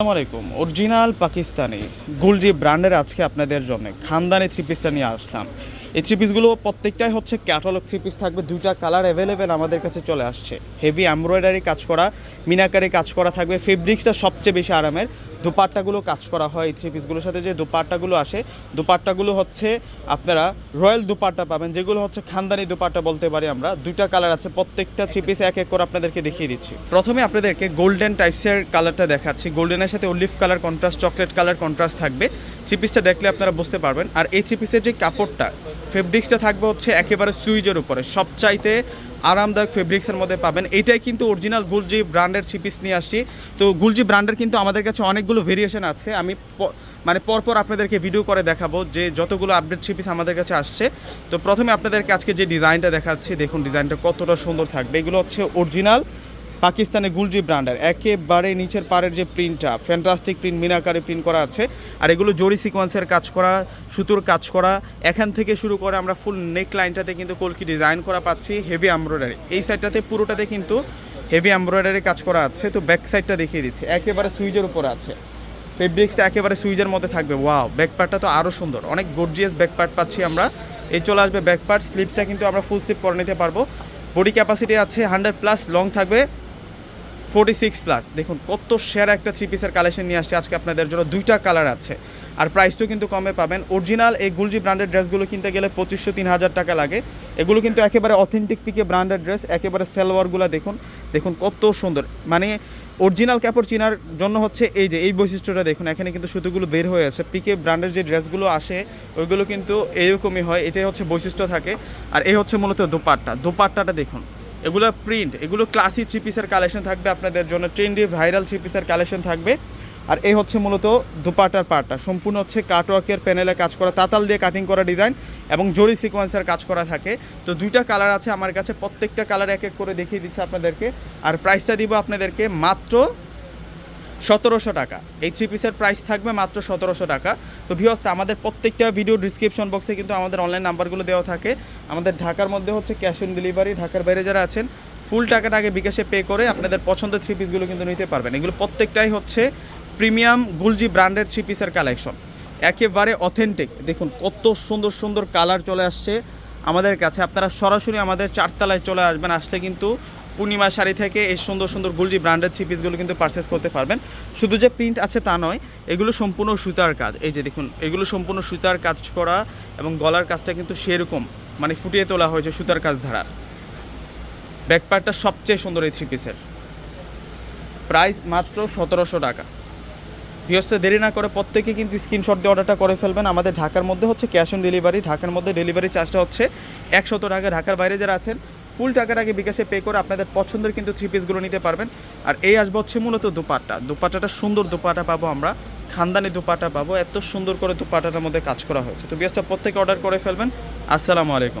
আসসালামু আলাইকুম। অরিজিনাল পাকিস্তানি গুলজি ব্র্যান্ডের আজকে আপনাদের জন্য খানদানি থ্রি পিসটা নিয়ে আসলাম। এই থ্রি পিসগুলো প্রত্যেকটাই হচ্ছে ক্যাটালগ থ্রি পিস থাকবে, দুইটা কালার অ্যাভেলেবেল আমাদের কাছে চলে আসছে। হেভি এমব্রয়ডারি কাজ করা, মিনাকারি কাজ করা থাকবে ফেব্রিক্সটা সবচেয়ে বেশি আরামের। দুপাট্টাগুলো কাজ করা হয় এই থ্রি পিসগুলোর সাথে যে দুপাট্টাগুলো আসে দুপাট্টাগুলো হচ্ছে আপনারা রয়্যাল দুপাট্টা পাবেন, যেগুলো হচ্ছে খানদানি দুপাট্টা বলতে পারি আমরা। দুইটা কালার আছে, প্রত্যেকটা থ্রি পিস এক এক করে আপনাদেরকে দেখিয়ে দিচ্ছি। প্রথমে আপনাদেরকে গোল্ডেন টাইপসের কালারটা দেখাচ্ছি। গোল্ডেনের সাথে olive colour contrast chocolate colour contrast থাকবে। থ্রি পিসটা দেখলে আপনারা বুঝতে পারবেন। আর এই থ্রি পিসের যে কাপড়টা, ফেব্রিক্সটা থাকবে হচ্ছে একেবারে সুইজের উপরে। সবচাইতে আরামদায়ক ফেব্রিক্সের মধ্যে পাবেন। এইটাই কিন্তু অরিজিনাল গুলজি ব্র্যান্ডের থ্রি পিস নিয়ে আসছি। তো গুলজি ব্র্যান্ডের কিন্তু আমাদের কাছে অনেকগুলো ভেরিয়েশন আছে। আমি মানে পরপর আপনাদেরকে ভিডিও করে দেখাবো যে যতগুলো আপডেট থ্রি পিস আমাদের কাছে আসছে। তো প্রথমে আপনাদেরকে আজকে যে ডিজাইনটা দেখাচ্ছি, দেখুন ডিজাইনটা কতটা সুন্দর থাকবে। এগুলো হচ্ছে অরিজিনাল পাকিস্তানের গুলজি ব্র্যান্ডের, একেবারে নিচের পাড়ের যে প্রিন্টটা ফ্যান্টাস্টিক প্রিন্ট মিনাকারে প্রিন্ট করা আছে। আর এগুলো জরি সিকোয়েন্সের কাজ করা, সুতোর কাজ করা, এখান থেকে শুরু করে আমরা ফুল নেক লাইনটাতে কিন্তু কলকি ডিজাইন করা পাচ্ছি হেভি এমব্রয়ডারি এই সাইডটাতে পুরোটাতে কিন্তু হেভি এমব্রয়ডারি কাজ করা আছে, তো ব্যাক সাইডটা দেখিয়ে দিচ্ছে, একেবারে সুইজের উপর আছে। ফেব্রিক্সটা একেবারে সুইজের মধ্যে থাকবে ওয়াও ব্যাক পার্টটা তো আরও সুন্দর, অনেক গর্জিয়াস ব্যাক পার্ট পাচ্ছি আমরা। এই চলে আসবে ব্যাক পার্ট স্লিপসটা কিন্তু আমরা ফুল স্লিপ করে নিতে পারব। বডি ক্যাপাসিটি আছে হান্ড্রেড প্লাস লং থাকবে। ফোর্টি সিক্স প্লাস দেখুন, কত সেরা একটা থ্রি পিসের কালেকশন নিয়ে আসছে আজকে আপনাদের জন্য। দুইটা কালার আছে। আর প্রাইসটাও কিন্তু কমে পাবেন। অরিজিনাল এই গুলজি ব্র্যান্ডের ড্রেসগুলো কিনতে গেলে পঁচিশশো তিন হাজার টাকা লাগে। এগুলো কিন্তু একেবারে অথেন্টিক পিকে ব্র্যান্ডের ড্রেস একেবারে সেলোয়ারগুলো দেখুন। দেখুন কত সুন্দর। মানে অরিজিনাল কাপড় চেনার জন্য হচ্ছে এই যে, এই বৈশিষ্ট্যটা দেখুন। এখানে কিন্তু সুতোগুলো বের হয়ে আছে। পিকে ব্র্যান্ডের যে ড্রেসগুলো আসে, ওইগুলো কিন্তু এরকমই হয়। এটাই হচ্ছে বৈশিষ্ট্য থাকে। আর এই হচ্ছে মূলত দোপাট্টা। দোপাট্টাটা দেখুন। এগুলো প্রিন্ট এগুলো ক্লাসি থ্রি পিসের কালেকশন থাকবে আপনাদের জন্য ট্রেন্ডি ভাইরাল থ্রি পিসের কালেকশন থাকবে। আর এই হচ্ছে মূলত দুপাটার পাটটা, সম্পূর্ণ হচ্ছে কাটওয়ার্কের প্যানেলে কাজ করা, তাতাল দিয়ে কাটিং করা ডিজাইন এবং জরি সিকোয়েন্সের কাজ করা থাকে। তো দুইটা কালার আছে আমার কাছে, প্রত্যেকটা কালার এক এক করে দেখিয়ে দিচ্ছে আপনাদেরকে। আর প্রাইসটা দিব আপনাদেরকে মাত্র সতেরোশো টাকা। এই থ্রি পিসের প্রাইস থাকবে মাত্র সতেরোশো টাকা। তো ভিওসরা আমাদের প্রত্যেকটা ভিডিও ডিসক্রিপশন বক্সে কিন্তু আমাদের অনলাইন নাম্বারগুলো দেওয়া থাকে। আমাদের ঢাকার মধ্যে হচ্ছে ক্যাশ অন ডেলিভারি ঢাকার বাইরে যারা আছেন ফুল টাকাটা আগে বিকাশে পে করে আপনাদের পছন্দের থ্রি পিসগুলো কিন্তু নিতে পারবেন। এগুলো প্রত্যেকটাই হচ্ছে প্রিমিয়াম গুলজি ব্র্যান্ডের থ্রি পিসের কালেকশন একেবারে অথেন্টিক দেখুন, কত সুন্দর সুন্দর কালার চলে আসছে আমাদের কাছে। আপনারা সরাসরি আমাদের চারতলায় চলে আসবেন। আসলে কিন্তু পূর্ণিমা শাড়ি থেকে এই সুন্দর সুন্দর গুলজি ব্র্যান্ডের থ্রি পিসগুলো কিন্তু পারচেস করতে পারবেন। শুধু যে প্রিন্ট আছে তা নয়, এগুলো সম্পূর্ণ সুতার কাজ। এই যে দেখুন, এগুলো সম্পূর্ণ সুতার কাজ করা এবং গলার কাজটা কিন্তু সেরকম মানে ফুটিয়ে তোলা হয়েছে সুতার কাজ ধারা ব্যাকপার্টটা সবচেয়ে সুন্দর এই থ্রি পিসের প্রাইস মাত্র সতেরোশো টাকা। ভিওসে দেরি না করে প্রত্যেকে কিন্তু স্ক্রিনশট দিয়ে অর্ডারটা করে ফেলবেন। আমাদের ঢাকার মধ্যে হচ্ছে ক্যাশ অন ডেলিভারি ঢাকার মধ্যে ডেলিভারি চার্জটা হচ্ছে একশত টাকা। ঢাকার বাইরে যারা আছেন ফুল আগে বিকাশে পে করে আপনাদের পছন্দের কিন্তু থ্রি পিসগুলো নিতে পারবেন। আর এই আসবে হচ্ছে মূলত দুপাট্টা। দুপাট্টাটা সুন্দর দুপাটা পাবো আমরা। খানদানি দুপাটা পাবো। এত সুন্দর করে দুপাটাটার মধ্যে কাজ করা হয়েছে। তো বিয়াসটা প্রত্যেকে অর্ডার করে ফেলবেন। আসসালামু আলাইকুম।